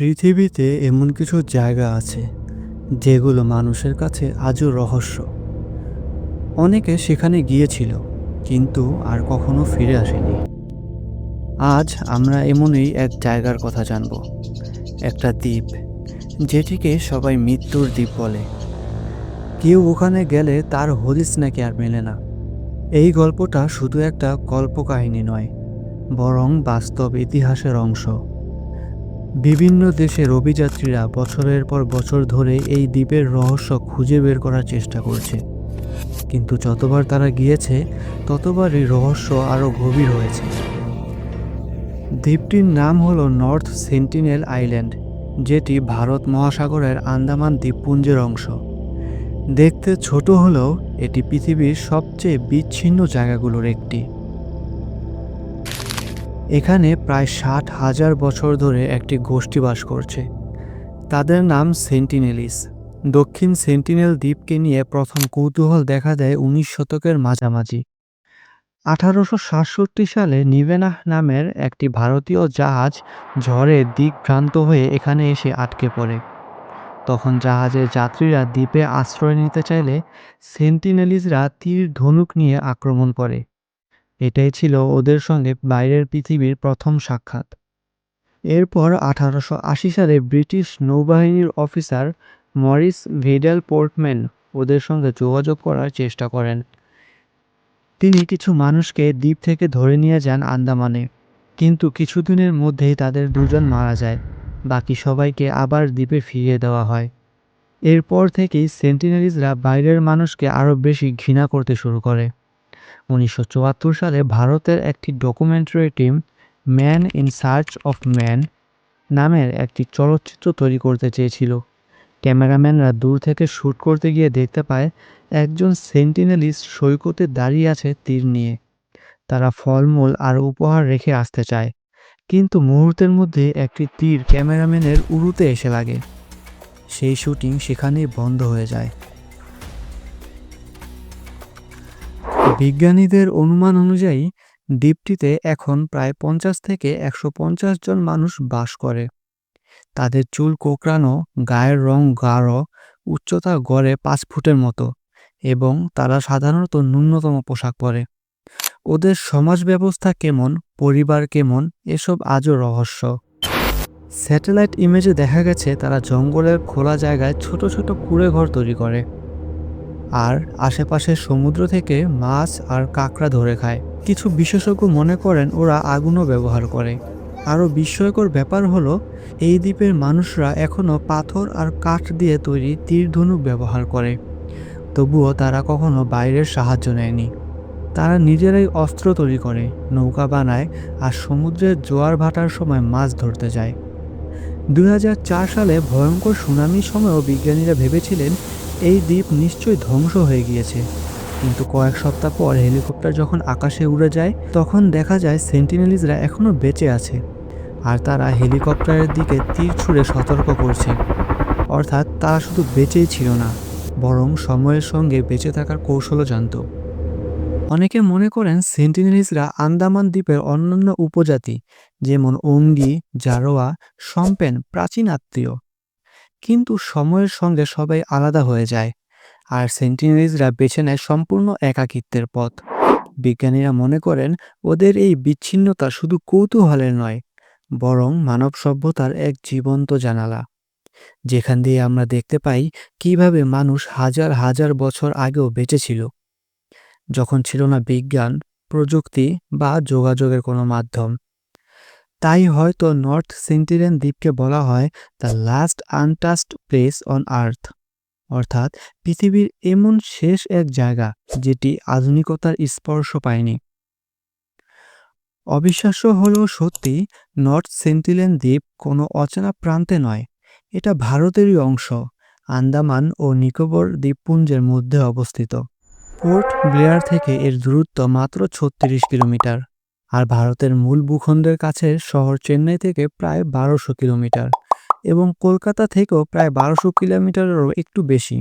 পৃথিবীতে এমন কিছু জায়গা আছে যেগুলো মানুষের কাছে আজও রহস্য। অনেকে সেখানে গিয়েছিল, কিন্তু আর কখনো ফিরে আসেনি। আজ আমরা এমনই এক জায়গার কথা জানব, একটা দ্বীপ, যেটিকে সবাই মৃত্যুর দ্বীপ বলে। কেউ ওখানে গেলে তার হদিস নাকি আর মেলে না। এই গল্পটা শুধু একটা কল্পকাহিনী নয়, বরং বাস্তব ইতিহাসের অংশ। বিভিন্ন দেশের অভিযাত্রীরা বছরের পর বছর ধরে এই দ্বীপের রহস্য খুঁজে বের করার চেষ্টা করছে। কিন্তু যতবার তারা গিয়েছে, ততবারই রহস্য আরও গভীর হয়েছে। দ্বীপটির নাম হলো নর্থ সেন্টিনেল আইল্যান্ড, যেটি ভারত মহাসাগরের আন্দামান দ্বীপপুঞ্জের অংশ। দেখতে ছোট হলেও এটি পৃথিবীর সবচেয়ে বিচ্ছিন্ন জায়গাগুলোর একটি। এখানে প্রায় ষাট হাজার বছর ধরে একটি গোষ্ঠী বাস করছে। তাদের নাম সেন্টিনেলিস। দক্ষিণ সেন্টিনেল দ্বীপকে নিয়ে প্রথম কৌতূহল দেখা দেয় উনিশ শতকের মাঝামাঝি। আঠারোশো সাতষট্টি সালে নিভেনাহ নামের একটি ভারতীয় জাহাজ ঝড়ে দিকভ্রান্ত হয়ে এখানে এসে আটকে পড়ে। তখন জাহাজের যাত্রীরা দ্বীপে আশ্রয় নিতে চাইলে সেন্টিনেলিসরা তীর ধনুক নিয়ে আক্রমণ করে। এটাই ছিল ওদের সঙ্গে বাইরের পৃথিবীর প্রথম সাক্ষাৎ। এরপর আঠারোশো আশি সালে ব্রিটিশ নৌবাহিনীর অফিসার মরিস ভিডেল পোর্টম্যান ওদের সঙ্গে যোগাযোগ করার চেষ্টা করেন। তিনি কিছু মানুষকে দ্বীপ থেকে ধরে নিয়ে যান আন্দামানে, কিন্তু কিছুদিনের মধ্যেই তাদের দুজন মারা যায়, বাকি সবাইকে আবার দ্বীপে ফিরিয়ে দেওয়া হয়। এরপর থেকেই সেন্টিনারিজরা বাইরের মানুষকে আরও বেশি ঘৃণা করতে শুরু করে। উনিশশো চুয়াত্তর সালে ভারতের একটি documentary team man in search of man নামের একটি চলচ্চিত্র তৈরি করতে চেয়েছিল। ক্যামেরাম্যানরা দূর থেকে শ্যুট করতে গিয়ে দেখতে পায়, একজন সেন্টিনেলিস্ট সৈকতে দাঁড়িয়ে আছে তীর নিয়ে। তারা ফলমূল আর উপহার রেখে আসতে চায়, কিন্তু মুহূর্তের মধ্যে একটি তীর ক্যামেরাম্যানের উড়ুতে এসে লাগে। সেই শুটিং সেখানেই বন্ধ হয়ে যায়। বিজ্ঞানীদের অনুমান অনুযায়ী, দ্বীপটিতে এখন প্রায় পঞ্চাশ থেকে একশো পঞ্চাশ জন মানুষ বাস করে। তাদের চুল কোঁকড়ানো, গায়ের রং গাঢ়, উচ্চতা গড়ে পাঁচ ফুটের মতো এবং তারা সাধারণত ন্যূনতম পোশাক পরে। ওদের সমাজ ব্যবস্থা কেমন, পরিবার কেমন, এসব আজও রহস্য। স্যাটেলাইট ইমেজে দেখা গেছে, তারা জঙ্গলের খোলা জায়গায় ছোট ছোট কুড়ে ঘর তৈরি করে। আর আশেপাশের সমুদ্র থেকে মাছ আর কাঁকড়া ধরে খায়। কিছু বিশেষজ্ঞ মনে করেন ওরা আগুনও ব্যবহার করে। আরও বিস্ময়কর ব্যাপার হলো, এই দ্বীপের মানুষরা এখনও পাথর আর কাঠ দিয়ে তৈরি তীর ধনুক ব্যবহার করে। তবুও তারা কখনো বাইরের সাহায্য নেয়নি। তারা নিজেরাই অস্ত্র তৈরি করে, নৌকা বানায় আর সমুদ্রের জোয়ার ভাটার সময় মাছ ধরতে যায়। দু হাজার চার সালে ভয়ঙ্কর সুনামির সময়ও বিজ্ঞানীরা ভেবেছিলেন এই দ্বীপ নিশ্চয়ই ধ্বংস হয়ে গিয়েছে। কিন্তু কয়েক সপ্তাহ পর হেলিকপ্টার যখন আকাশে উড়ে যায়, তখন দেখা যায় সেন্টিনেলিজরা এখনও বেঁচে আছে আর তারা হেলিকপ্টারের দিকে তীর ছুঁড়ে সতর্ক করছে। অর্থাৎ তারা শুধু বেঁচেই ছিল না, বরং সময়ের সঙ্গে বেঁচে থাকার কৌশলও জানত। অনেকে মনে করেন সেন্টিনেলিজরা আন্দামান দ্বীপের অন্যান্য উপজাতি, যেমন ওঙ্গি জারোয়া সম্পেন প্রাচীন আত্মীয়। কিন্তু সময়ের সঙ্গে সবাই আলাদা হয়ে যায়, আর সেন্টিনারিজরা বেছে নেয় সম্পূর্ণ একাকিত্বের পথ। বিজ্ঞানীরা মনে করেন, ওদের এই বিচ্ছিন্নতা শুধু কৌতূহলের নয়, বরং মানব সভ্যতার এক জীবন্ত জানালা। যেখান দিয়ে আমরা দেখতে পাই কীভাবে মানুষ হাজার হাজার বছর আগেও বেঁচে ছিল যখন ছিল না বিজ্ঞান, প্রযুক্তি বা যোগাযোগের কোনো মাধ্যম তাই হয়তো নর্থ সেন্টিনেল দ্বীপকে বলা হয় the last untouched place on earth অর্থাৎ পৃথিবীর এমন শেষ এক জায়গা যেটি আধুনিকতার স্পর্শ পায়নি। অবিশ্বাস্য হলেও সত্যি, নর্থ সেন্টিলেন দ্বীপ কোনো অচেনা প্রান্তে নয়। এটা ভারতেরই অংশ, আন্দামান ও নিকোবর দ্বীপপুঞ্জের মধ্যে অবস্থিত। পোর্ট ব্লেয়ার থেকে এর দূরত্ব মাত্র ছত্রিশ কিলোমিটার। আর ভারতের মূল ভূখণ্ডের কাছে শহর চেন্নাই থেকে প্রায় বারোশো কিলোমিটার এবং কলকাতা থেকেও প্রায় বারোশো কিলোমিটারেরও একটু বেশি।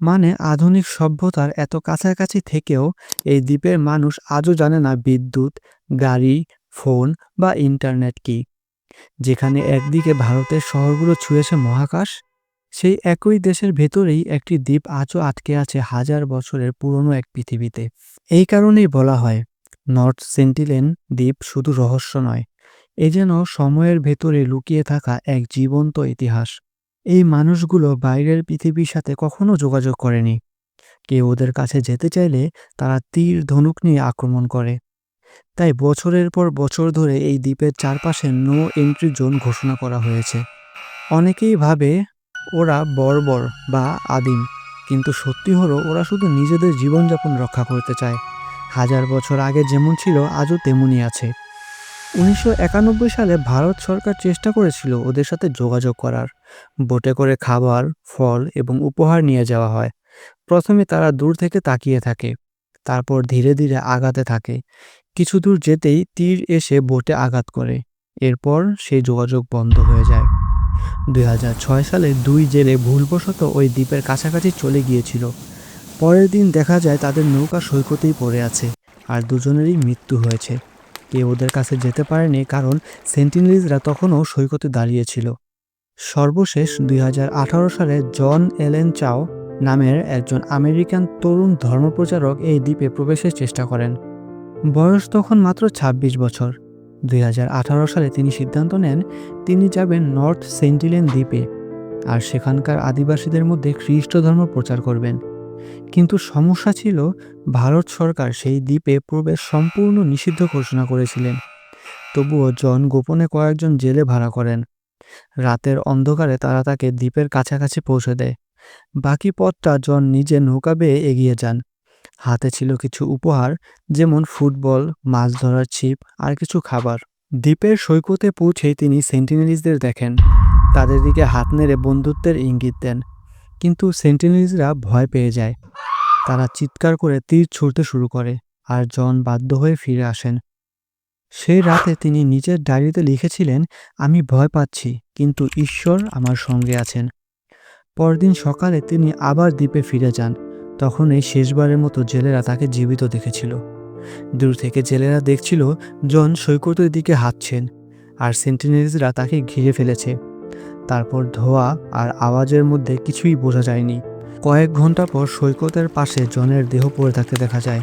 মানে আধুনিক সভ্যতার এত কাছাকাছি থেকেও এই দ্বীপের মানুষ আজও জানে না বিদ্যুৎ, গাড়ি, ফোন বা ইন্টারনেট কি। যেখানে একদিকে ভারতের শহরগুলো ছুঁয়েছে মহাকাশ, সেই একই দেশের ভেতরেই একটি দ্বীপ আজও আটকে আছে হাজার বছরের পুরনো এক পৃথিবীতে। এই কারণেই বলা হয় নর্থ সেন্টিলেন দ্বীপ শুধু রহস্য নয়, এ যেন সময়ের ভেতরে লুকিয়ে থাকা এক জীবন্ত ইতিহাস। এই মানুষগুলো বাইরের পৃথিবীর সাথে কখনো যোগাযোগ করেনি। কেউ ওদের কাছে যেতে চাইলে তারা তীর ধনুক নিয়ে আক্রমণ করে। তাই বছরের পর বছর ধরে এই দ্বীপের চারপাশে নো এন্ট্রি জোন ঘোষণা করা হয়েছে। অনেকেই ভাবে ওরা বর্বর বা আদিম, কিন্তু সত্যি হলো ওরা শুধু নিজেদের জীবনযাপন রক্ষা করতে চায়। হাজার বছর আগে যেমন ছিল, আজও তেমনই আছে। উনিশশো একানব্বই সালে ভারত সরকার চেষ্টা করেছিল ওদের সাথে যোগাযোগ করার। বোটে করে খাবার, ফল এবং উপহার নিয়ে যাওয়া হয়। প্রথমে তারা দূর থেকে তাকিয়ে থাকে, তারপর ধীরে ধীরে আগাতে থাকে। কিছু দূর যেতেই তীর এসে বোটে আঘাত করে, এরপর সেই যোগাযোগ বন্ধ হয়ে যায়। দুই হাজার ছয় সালে দুই জেলে ভুলবশত ওই দ্বীপের কাছাকাছি চলে গিয়েছিল। পরের দিন দেখা যায় তাদের নৌকা সৈকতেই পড়ে আছে, আর দুজনেরই মৃত্যু হয়েছে। কেউ ওদের কাছে যেতে পারেনি কারণ সেন্টিনেলিজরা তখনও সৈকতে দাঁড়িয়েছিল। সর্বশেষ দুই হাজার আঠারো সালে জন এলেন চাও নামের একজন আমেরিকান তরুণ ধর্মপ্রচারক এই দ্বীপে প্রবেশের চেষ্টা করেন। বয়স তখন মাত্র ২৬ বছর। দুই হাজার আঠারো সালে তিনি সিদ্ধান্ত নেন তিনি যাবেন নর্থ সেন্টিলেন দ্বীপে, আর সেখানকার আদিবাসীদের মধ্যে খ্রিস্ট ধর্ম প্রচার করবেন। কিন্তু সমস্যা ছিল ভারত সরকার সেই দ্বীপে প্রবেশ সম্পূর্ণ নিষিদ্ধ ঘোষণা করেছিলেন। তবুও জন গোপনে কয়েকজন জেলে ভাড়া করেন। রাতের অন্ধকারে তারা তাকে দ্বীপের কাছাকাছি পৌঁছে দেয়। বাকি পথটা জন নিজে নৌকা বেয়ে এগিয়ে যান। হাতে ছিল কিছু উপহার, যেমন ফুটবল, মাছ ধরার ছিপ আর কিছু খাবার। দ্বীপের সৈকতে পৌঁছেই তিনি সেন্টিনেলিজদের দেখেন। তাদের দিকে হাত নেড়ে বন্ধুত্বের ইঙ্গিত দেন। কিন্তু সেন্টিনেলিজরা ভয় পেয়ে যায়। তারা চিৎকার করে তীর ছুড়তে শুরু করে আর জন বাধ্য হয়ে ফিরে আসেন। সেই রাতে তিনি নিজের ডায়েরিতে লিখেছিলেন, আমি ভয় পাচ্ছি, কিন্তু ঈশ্বর আমার সঙ্গে আছেন। পরদিন সকালে তিনি আবার দ্বীপে ফিরে যান। তখন এই শেষবারের মতো জেলেরা তাকে জীবিত দেখেছিল। দূর থেকে জেলেরা দেখছিল, জন সৈকতের দিকে হাঁটছেন আর সেন্টিনেলিজরা তাকে ঘিরে ফেলেছে। তারপর ধোয়া আর আওয়াজের মধ্যে কিছুই বোঝা যায়নি। কয়েক ঘণ্টা পর সৈকতের পাশে জনের দেহ পড়ে থাকতে দেখা যায়।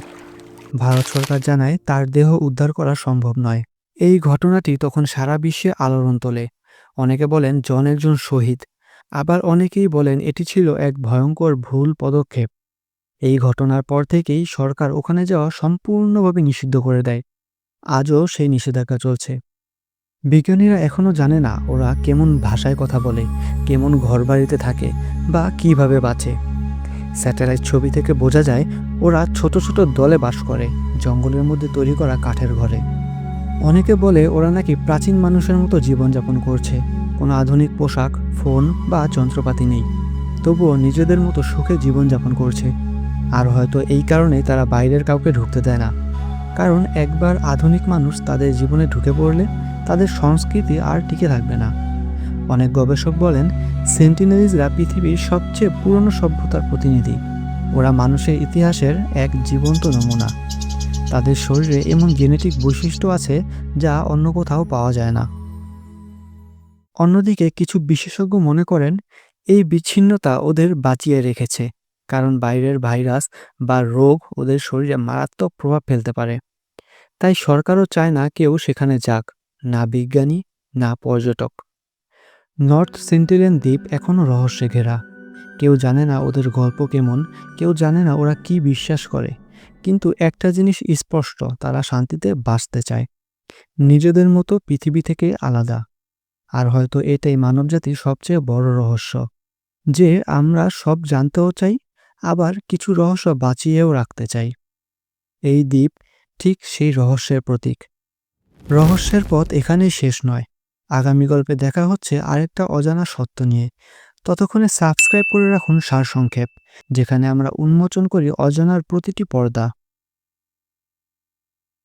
ভারত সরকার জানায় তার দেহ উদ্ধার করা সম্ভব নয়। এই ঘটনাটি তখন সারা বিশ্বে আলোড়ন তোলে। অনেকে বলেন জন একজন শহীদ। আবার অনেকেই বলেন এটি ছিল এক ভয়ঙ্কর ভুল পদক্ষেপ। এই ঘটনার পর থেকেই সরকার ওখানে যাওয়া সম্পূর্ণভাবে নিষিদ্ধ করে দেয়। আজও সেই নিষেধাজ্ঞা চলছে। বিজ্ঞানীরা এখনও জানে না ওরা কেমন ভাষায় কথা বলে, কেমন ঘরবাড়িতে থাকে বা কীভাবে বাঁচে। স্যাটেলাইট ছবি থেকে বোঝা যায়, ওরা ছোট ছোট দলে বাস করে, জঙ্গলের মধ্যে তৈরি করা কাঠের ঘরে। অনেকে বলে ওরা নাকি প্রাচীন মানুষের মতো জীবনযাপন করছে, কোনো আধুনিক পোশাক, ফোন বা যন্ত্রপাতি নেই। তবুও নিজেদের মতো সুখে জীবনযাপন করছে। আর হয়তো এই কারণে তারা বাইরের কাউকে ঢুকতে দেয় না। কারণ একবার আধুনিক মানুষ তাদের জীবনে ঢুকে পড়লে তাদের সংস্কৃতি আর টিকে থাকবে না। অনেক গবেষক বলেন সেন্টিনারিজরা পৃথিবীর সবচেয়ে পুরনো সভ্যতার প্রতিনিধি। ওরা মানুষের ইতিহাসের এক জীবন্ত নমুনা। তাদের শরীরে এমন জেনেটিক বৈশিষ্ট্য আছে যা অন্য কোথাও পাওয়া যায় না। অন্যদিকে কিছু বিশেষজ্ঞ মনে করেন, এই বিচ্ছিন্নতা ওদের বাঁচিয়ে রেখেছে, কারণ বাইরের ভাইরাস বা রোগ ওদের শরীরে মারাত্মক প্রভাব ফেলতে পারে। তাই সরকারও চায় না কেউ সেখানে যাক। না বিজ্ঞানী, না পর্যটক। নর্থ সেন্টিলেন দ্বীপ এখনও রহস্যে ঘেরা কেউ জানে না ওদের গল্প কেমন, কেউ জানে না ওরা কি বিশ্বাস করে। কিন্তু একটা জিনিস স্পষ্ট, তারা শান্তিতে বাঁচতে চায়। নিজেদের মতো পৃথিবী থেকে আলাদা। আর হয়তো এটাই মানবজাতির সবচেয়ে বড় রহস্য। যে আমরা সব জানতেও চাই, আবার কিছু রহস্য বাঁচিয়েও রাখতে চাই। এই দ্বীপ ঠিক সেই রহস্যের প্রতীক। রহস্যের পথ এখানেই শেষ নয়। আগামী গল্পে দেখা হচ্ছে আরেকটা অজানা সত্য নিয়ে। ততক্ষণে সাবস্ক্রাইব করে রাখুন সারসংক্ষেপ, যেখানে আমরা উন্মোচন করি অজানার প্রতিটি পর্দা।